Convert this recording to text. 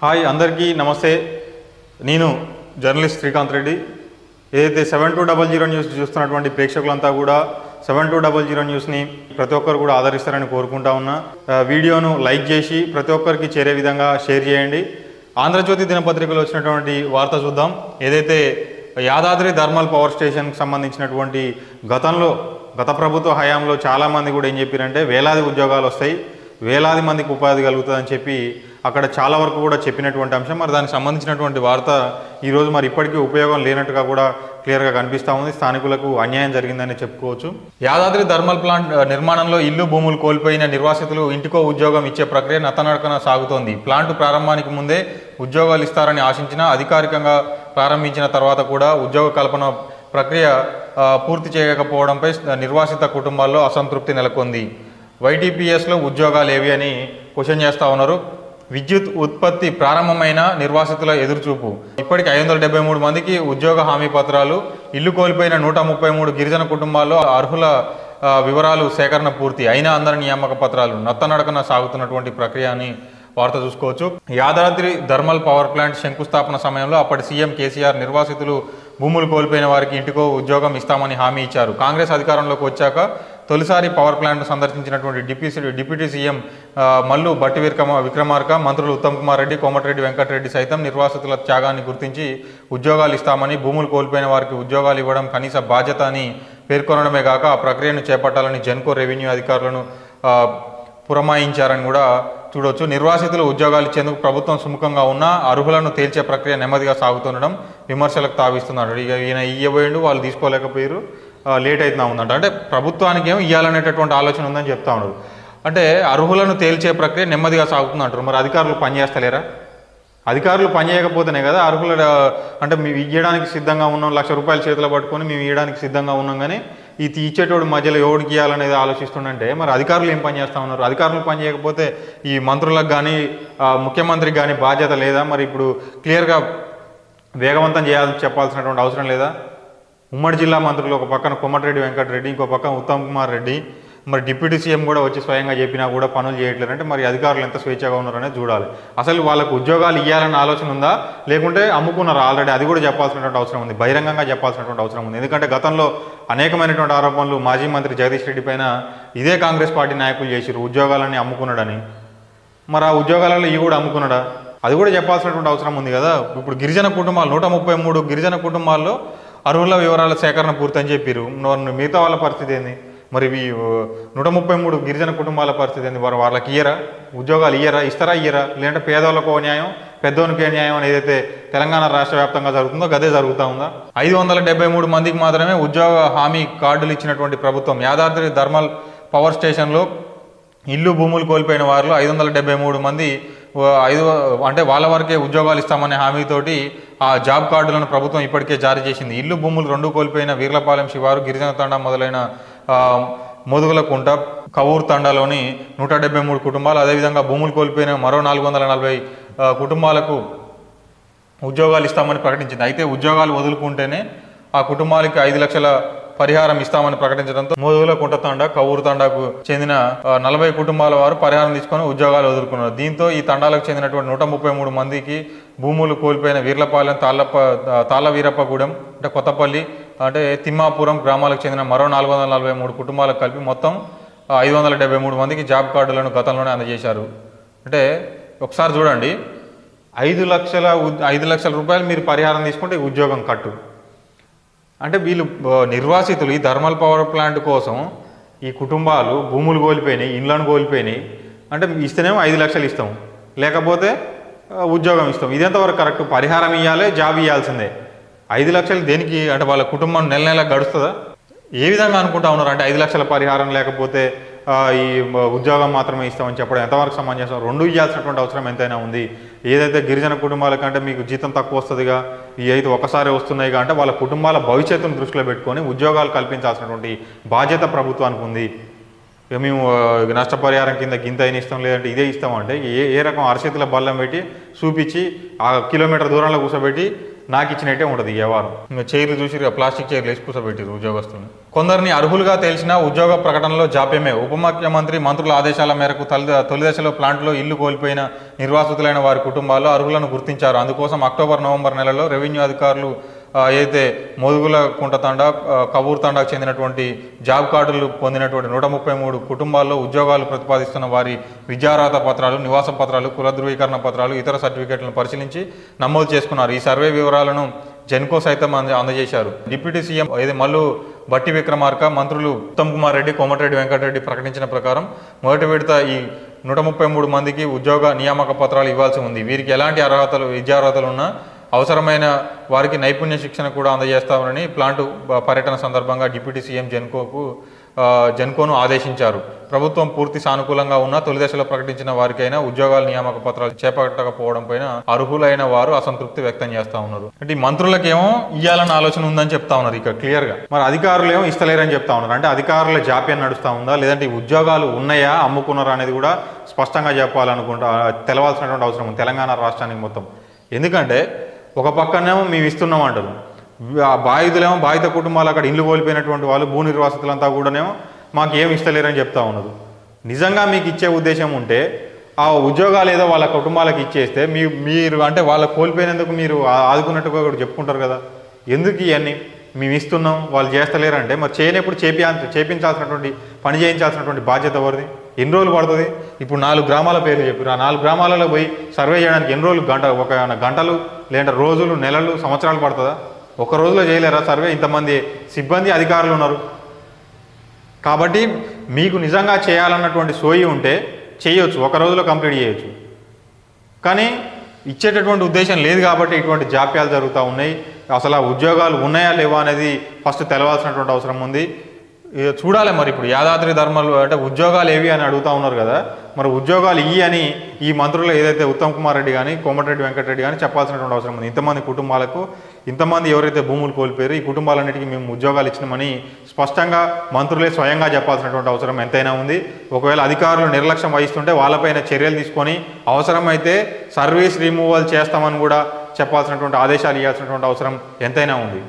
Hi అందరికీ నమస్తే. నేను జర్నలిస్ట్ శ్రీకాంత్ రెడ్డి. ఏదైతే seven two double zero news చూస్తున్నటువంటి ప్రేక్షకులంతా కూడా సెవెన్ టూ డబల్ జీరో న్యూస్ని ప్రతి ఒక్కరు కూడా ఆదరిస్తారని కోరుకుంటా ఉన్నా. వీడియోను లైక్ చేసి ప్రతి ఒక్కరికి చేరే విధంగా షేర్ చేయండి. ఆంధ్రజ్యోతి దినపత్రికలో వచ్చినటువంటి వార్త చూద్దాం. ఏదైతే యాదాద్రి థర్మల్ పవర్ స్టేషన్కి సంబంధించినటువంటి గతంలో గత ప్రభుత్వ హయాంలో చాలామంది కూడా ఏం చెప్పారంటే వేలాది ఉద్యోగాలు వస్తాయి. వేలాది మందికి ఉపాధి కలుగుతుందని చెప్పి అక్కడ చాలా వరకు కూడా చెప్పినటువంటి అంశం. మరి దానికి సంబంధించినటువంటి వార్త ఈరోజు మరి ఇప్పటికీ ఉపయోగం లేనట్టుగా కూడా క్లియర్గా కనిపిస్తూ ఉంది. స్థానికులకు అన్యాయం జరిగిందని చెప్పుకోవచ్చు. యాదాద్రి థర్మల్ ప్లాంట్ నిర్మాణంలో ఇల్లు భూములు కోల్పోయిన నిర్వాసితులు ఇంటికో ఉద్యోగం ఇచ్చే ప్రక్రియ నతనడకన సాగుతోంది. ప్లాంట్ ప్రారంభానికి ముందే ఉద్యోగాలు ఇస్తారని ఆశించిన అధికారికంగా ప్రారంభించిన తర్వాత కూడా ఉద్యోగ కల్పన ప్రక్రియ పూర్తి చేయకపోవడంపై నిర్వాసిత కుటుంబాల్లో అసంతృప్తి నెలకొంది. వైటీపీఎస్లో ఉద్యోగాలు ఏవి అని క్వశ్చన్ చేస్తూ ఉన్నారు. విద్యుత్ ఉత్పత్తి ప్రారంభమైన నిర్వాసితుల ఎదురుచూపు. ఇప్పటికి ఐదు వందల డెబ్బై మూడు మందికి ఉద్యోగ హామీ పత్రాలు ఇల్లు కోల్పోయిన నూట ముప్పై మూడు గిరిజన కుటుంబాల్లో అర్హుల వివరాలు సేకరణ పూర్తి అయినా అందరి నియామక పత్రాలు నత్తనడకన సాగుతున్నటువంటి ప్రక్రియ అని వార్త చూసుకోవచ్చు. యాదాద్రి థర్మల్ పవర్ ప్లాంట్ శంకుస్థాపన సమయంలో అప్పటి సీఎం కేసీఆర్ నిర్వాసితులు భూములు కోల్పోయిన వారికి ఇంటికో ఉద్యోగం ఇస్తామని హామీ ఇచ్చారు. కాంగ్రెస్ అధికారంలోకి వచ్చాక తొలిసారి power plant సందర్శించినటువంటి deputy deputy CM Mallu Bhatti Vikrama Vikramarka మంత్రులు ఉత్తమ్ కుమార్ రెడ్డి కోమటిరెడ్డి వెంకటరెడ్డి సైతం నిర్వాసితుల త్యాగాన్ని గుర్తించి ఉద్యోగాలు ఇస్తామని భూములు కోల్పోయిన వారికి ఉద్యోగాలు ఇవ్వడం కనీస బాధ్యత అని పేర్కొనడమే కాక ఆ ప్రక్రియను చేపట్టాలని జెన్కో రెవెన్యూ అధికారులను పురమాయించారని కూడా చూడొచ్చు. నిర్వాసితులు ఉద్యోగాలు ఇచ్చేందుకు ప్రభుత్వం సుముఖంగా ఉన్నా అర్హులను తేల్చే ప్రక్రియ నెమ్మదిగా సాగుతుండడం విమర్శలకు తావిస్తున్నాడు ఇక ఈయన ఇయ్యబోయిండు వాళ్ళు తీసుకోలేకపోయారు లేట్ అవుతున్నా ఉందంట అంటే ప్రభుత్వానికి ఏం ఇవ్వాలనేటటువంటి ఆలోచన ఉందని చెప్తా ఉన్నారు. అంటే అర్హులను తేల్చే ప్రక్రియ నెమ్మదిగా సాగుతుంది అంటారు. మరి అధికారులు పనిచేస్తలేరా అధికారులు పనిచేయకపోతేనే కదా అర్హుల అంటే మేము ఇవ్వడానికి సిద్ధంగా ఉన్నాం లక్ష రూపాయలు చేతిలో పట్టుకొని మేము ఇవ్వడానికి సిద్ధంగా ఉన్నాం కానీ ఈ తీచ్చేటోడు మధ్యలో ఎవడికి ఇవ్వాలనేది ఆలోచిస్తుండంటే మరి అధికారులు ఏం పని చేస్తా ఉన్నారు? అధికారులు పని చేయకపోతే ఈ మంత్రులకు కానీ ముఖ్యమంత్రికి కానీ బాధ్యత లేదా? మరి ఇప్పుడు క్లియర్గా వేగవంతం చేయాలని చెప్పాల్సినటువంటి అవసరం లేదా? ఉమ్మడి జిల్లా మంత్రులు ఒక పక్కన కొమ్మటిరెడ్డి వెంకటరెడ్డి ఇంకో పక్కన ఉత్తమ్ కుమార్ రెడ్డి. మరి డిప్యూటీ సీఎం కూడా వచ్చి స్వయంగా చెప్పినా కూడా పనులు చేయట్లేదు అంటే మరి అధికారులు ఎంత స్వేచ్ఛగా ఉన్నారనేది చూడాలి. అసలు వాళ్ళకు ఉద్యోగాలు ఇవ్వాలన్న ఆలోచన ఉందా? లేకుంటే అమ్ముకున్నారు ఆల్రెడీ? అది కూడా చెప్పాల్సినటువంటి అవసరం ఉంది. బహిరంగంగా చెప్పాల్సినటువంటి అవసరం ఉంది. ఎందుకంటే గతంలో అనేకమైనటువంటి ఆరోపణలు మాజీ మంత్రి జగదీష్ రెడ్డి పైన ఇదే కాంగ్రెస్ పార్టీ నాయకులు చేసిరు ఉద్యోగాలని అమ్ముకున్నాడని. మరి ఆ ఉద్యోగాలలో ఇవి కూడా అమ్ముకున్నాడా? అది కూడా చెప్పాల్సినటువంటి అవసరం ఉంది కదా. ఇప్పుడు గిరిజన కుటుంబాలు నూట ముప్పై మూడు గిరిజన కుటుంబాల్లో అర్హుల వివరాల సేకరణ పూర్తని చెప్పారు మిగతా వాళ్ళ పరిస్థితి ఏంది? మరి నూట ముప్పై మూడు గిరిజన కుటుంబాల పరిస్థితి ఏంది? వారు వాళ్ళకి ఇయ్యరా? ఉద్యోగాలు ఇయ్యరా? ఇస్తారా ఇయ్యరా? లేదంటే పేదవాళ్ళకు న్యాయం పెద్దోనికి న్యాయం అని ఏదైతే తెలంగాణ రాష్ట్ర వ్యాప్తంగా జరుగుతుందో గదే జరుగుతూ ఉందా? ఐదు వందల డెబ్బై మూడు మందికి మాత్రమే ఉద్యోగ హామీ కార్డులు ఇచ్చినటువంటి ప్రభుత్వం. యాదాద్రి థర్మల్ పవర్ స్టేషన్లో ఇల్లు భూములు కోల్పోయిన వారిలో ఐదు వందల డెబ్బై మూడు మంది ఐదు అంటే వాళ్ళ వరకే ఉద్యోగాలు ఇస్తామనే హామీతోటి ఆ జాబ్ కార్డులను ప్రభుత్వం ఇప్పటికే జారీ చేసింది. ఇల్లు భూములు రెండు కోల్పోయిన వీర్లపాలెం శివారు గిరిజన తండా మొదలైన ఆ, కవూర్ తండాలోని నూట డెబ్బై మూడు కుటుంబాలు అదేవిధంగా భూములు కోల్పోయిన మరో నాలుగు వందల నలభై కుటుంబాలకు ఉద్యోగాలు ఇస్తామని ప్రకటించింది. అయితే ఉద్యోగాలు వదులుకుంటేనే ఆ కుటుంబాలకి ఐదు లక్షల పరిహారం ఇస్తామని ప్రకటించడంతో మోదుగుల కుంటతండ కవూరు తండాకు చెందిన నలభై కుటుంబాల వారు పరిహారం తీసుకొని ఉద్యోగాలు వదులుకున్నారు. దీంతో ఈ తండాలకు చెందినటువంటి నూట ముప్పై మూడు మందికి భూములు కోల్పోయిన వీర్లపాలెం తాళ్ళప్ప తాళ్ళ వీరప్పగూడెం అంటే కొత్తపల్లి అంటే తిమ్మాపురం గ్రామాలకు చెందిన మరో నాలుగు వందల నలభై మూడు కుటుంబాలకు కలిపి మొత్తం ఐదు వందల డెబ్బై మూడు మందికి జాబ్ కార్డులను గతంలోనే అందజేశారు. అంటే ఒకసారి చూడండి ఐదు లక్షల ఐదు లక్షల రూపాయలు మీరు పరిహారం తీసుకుంటే ఉద్యోగం కట్టు. అంటే వీళ్ళు నిర్వాసితులు ఈ థర్మల్ పవర్ ప్లాంట్ కోసం ఈ కుటుంబాలు భూములు కోల్పోయినాయి ఇండ్లను కోల్పోయినాయి. అంటే ఇస్తేనేమో ఐదు లక్షలు ఇస్తాం. లేకపోతే ఉద్యోగం ఇస్తాం. ఇదెంతవరకు కరెక్ట్? పరిహారం ఇవ్వాలి జాబ్ ఇవ్వాల్సిందే ఐదు లక్షలు దేనికి? అంటే వాళ్ళ కుటుంబం నెల నెల గడుస్తుందా? ఏ విధంగా అనుకుంటా ఉన్నారు? అంటే ఐదు లక్షల పరిహారం లేకపోతే ఈ ఉద్యోగం మాత్రమే ఇస్తామని చెప్పడం ఎంతవరకు సమంజసం? రెండు ఇవ్వాల్సినటువంటి అవసరం ఎంతైనా ఉంది. ఏదైతే గిరిజన కుటుంబాల కంటే మీకు జీతం తక్కువ వస్తుందిగా ఈ అయితే ఒకసారి వస్తున్నాయిగా అంటే వాళ్ళ కుటుంబాల భవిష్యత్తును దృష్టిలో పెట్టుకొని ఉద్యోగాలు కల్పించాల్సినటువంటి బాధ్యత ప్రభుత్వానికి ఉంది. ఇక మేము నష్టపరిహారం కింద గింత అయిన ఇస్తాం లేదంటే ఇదే ఇస్తాం అంటే ఏ ఏ రకం అరచేతుల బల్లం పెట్టి చూపించి ఆ కిలోమీటర్ దూరంలో కూర్చోబెట్టి నాకు ఇచ్చినట్టే ఉండదు ఈ వ్యవహారం. ఇంకా చైర్లు చూసి ఇక ప్లాస్టిక్ చైర్లు వేసి కూర్చోబెట్టారు ఉద్యోగస్తులను. కొందరిని అర్హులుగా తెలిసిన ఉద్యోగ ప్రకటనలో జాప్యమే. ఉప ముఖ్యమంత్రి మంత్రుల ఆదేశాల మేరకు తొలి తొలి దశలో ప్లాంట్లో ఇల్లు కోల్పోయిన నిర్వాసితులైన వారి కుటుంబాల్లో అర్హులను గుర్తించారు. అందుకోసం అక్టోబర్ నవంబర్ నెలలో రెవెన్యూ అధికారులు ఏదైతే మోదుగుల కుంట తండా కబూర్ తండాకు చెందినటువంటి జాబ్ కార్డులు పొందినటువంటి నూట ముప్పై మూడు కుటుంబాల్లో ఉద్యోగాలు ప్రతిపాదిస్తున్న వారి విద్యార్హత పత్రాలు నివాస పత్రాలు కుల ధృవీకరణ పత్రాలు ఇతర సర్టిఫికెట్లను పరిశీలించి నమోదు చేసుకున్నారు. ఈ సర్వే వివరాలను జెన్కో సైతం అంద అందజేశారు. డిప్యూటీ సీఎం ఏది మల్లు బట్టి విక్రమార్క మంత్రులు ఉత్తమ్ కుమార్ రెడ్డి కోమటిరెడ్డి వెంకటరెడ్డి ప్రకటించిన ప్రకారం మొదటి విడత ఈ నూట ముప్పై మూడు మందికి ఉద్యోగ నియామక పత్రాలు ఇవ్వాల్సి ఉంది. వీరికి ఎలాంటి అర్హతలు విద్యార్హతలు ఉన్నా అవసరమైన వారికి నైపుణ్య శిక్షణ కూడా అందజేస్తామని ప్లాంట్ పర్యటన సందర్భంగా డిప్యూటీ సీఎం జెన్కోకు జన్కోను జెన్కోను ఆదేశించారు. ప్రభుత్వం పూర్తి సానుకూలంగా ఉన్న తొలి దశలో ప్రకటించిన వారికైనా ఉద్యోగాల నియామక పత్రాలు చేపట్టకపోవడంపైన అర్హులైన వారు అసంతృప్తి వ్యక్తం చేస్తా ఉన్నారు. అంటే మంత్రులకేమో ఇయ్యాలన్న ఆలోచన ఉందని చెప్తా ఉన్నారు ఇక్కడ క్లియర్గా. మరి అధికారులు ఏమో ఇస్తలేరని చెప్తా ఉన్నారు. అంటే అధికారుల జాప్యం నడుస్తూ ఉందా? లేదంటే ఉద్యోగాలు ఉన్నాయా అమ్ముకున్నారా అనేది కూడా స్పష్టంగా చెప్పాలనుకుంటా తెలవాల్సినటువంటి అవసరం ఉంది తెలంగాణ రాష్ట్రానికి మొత్తం. ఎందుకంటే ఒక పక్కనేమో మేము ఇస్తున్నాం అంటారు. ఆ బాధితులేమో బాధిత కుటుంబాలు అక్కడ ఇల్లు కోల్పోయినటువంటి వాళ్ళు భూ నిర్వాసితులంతా కూడానేమో మాకు ఏమి ఇస్తలేరని చెప్తా ఉన్నారు నిజంగా మీకు ఇచ్చే ఉద్దేశం ఉంటే ఆ ఉద్యోగాలు ఏదో వాళ్ళ కుటుంబాలకు ఇచ్చేస్తే మీ మీరు అంటే వాళ్ళ కోల్పోయినందుకు మీరు ఆదుకున్నట్టుగా కూడా చెప్పుకుంటారు కదా. ఎందుకు ఇవన్నీ? మేము ఇస్తున్నాం వాళ్ళు చేస్తలేరంటే మరి చేయనప్పుడు చేపి చేపించాల్సినటువంటి పని చేయించాల్సినటువంటి బాధ్యత ఎవరిది? ఎన్ని రోజులు పడుతుంది? ఇప్పుడు నాలుగు గ్రామాల పేర్లు చెప్పారు ఆ నాలుగు గ్రామాలలో పోయి సర్వే చేయడానికి ఎన్ని రోజులు గంట ఒక గంటలు లేదంటే రోజులు నెలలు సంవత్సరాలు పడుతుందా? ఒక రోజులో చేయలేరా సర్వే? ఇంతమంది సిబ్బంది అధికారులు ఉన్నారు. కాబట్టి మీకు నిజంగా చేయాలన్నటువంటి సోయి ఉంటే చేయొచ్చు ఒక రోజులో కంప్లీట్ చేయొచ్చు. కానీ ఇచ్చేటటువంటి ఉద్దేశం లేదు కాబట్టి ఇటువంటి జాప్యాలు జరుగుతూ ఉన్నాయి. అసలు ఆ ఉద్యోగాలు ఉన్నాయా లేవా అనేది ఫస్ట్ తెలవాల్సినటువంటి అవసరం ఉంది. ఇక చూడాలి మరి ఇప్పుడు యాదాద్రి ధర్మాలు అంటే ఉద్యోగాలు ఏవి అని అడుగుతా ఉన్నారు కదా. మరి ఉద్యోగాలు ఇవి అని ఈ మంత్రులు ఏదైతే ఉత్తమ్ కుమార్ రెడ్డి కానీ కోమటిరెడ్డి వెంకటరెడ్డి కానీ చెప్పాల్సినటువంటి అవసరం ఉంది. ఇంతమంది కుటుంబాలకు ఇంతమంది ఎవరైతే భూములు కోల్పోయారో ఈ కుటుంబాలన్నిటికీ మేము ఉద్యోగాలు ఇచ్చినామని స్పష్టంగా మంత్రులే స్వయంగా చెప్పాల్సినటువంటి అవసరం ఎంతైనా ఉంది. ఒకవేళ అధికారులు నిర్లక్ష్యం వహిస్తుంటే వాళ్ళపైన చర్యలు తీసుకొని అవసరమైతే సర్వీస్ రిమూవల్ చేస్తామని కూడా చెప్పాల్సినటువంటి ఆదేశాలు ఇవ్వాల్సినటువంటి అవసరం ఎంతైనా ఉంది.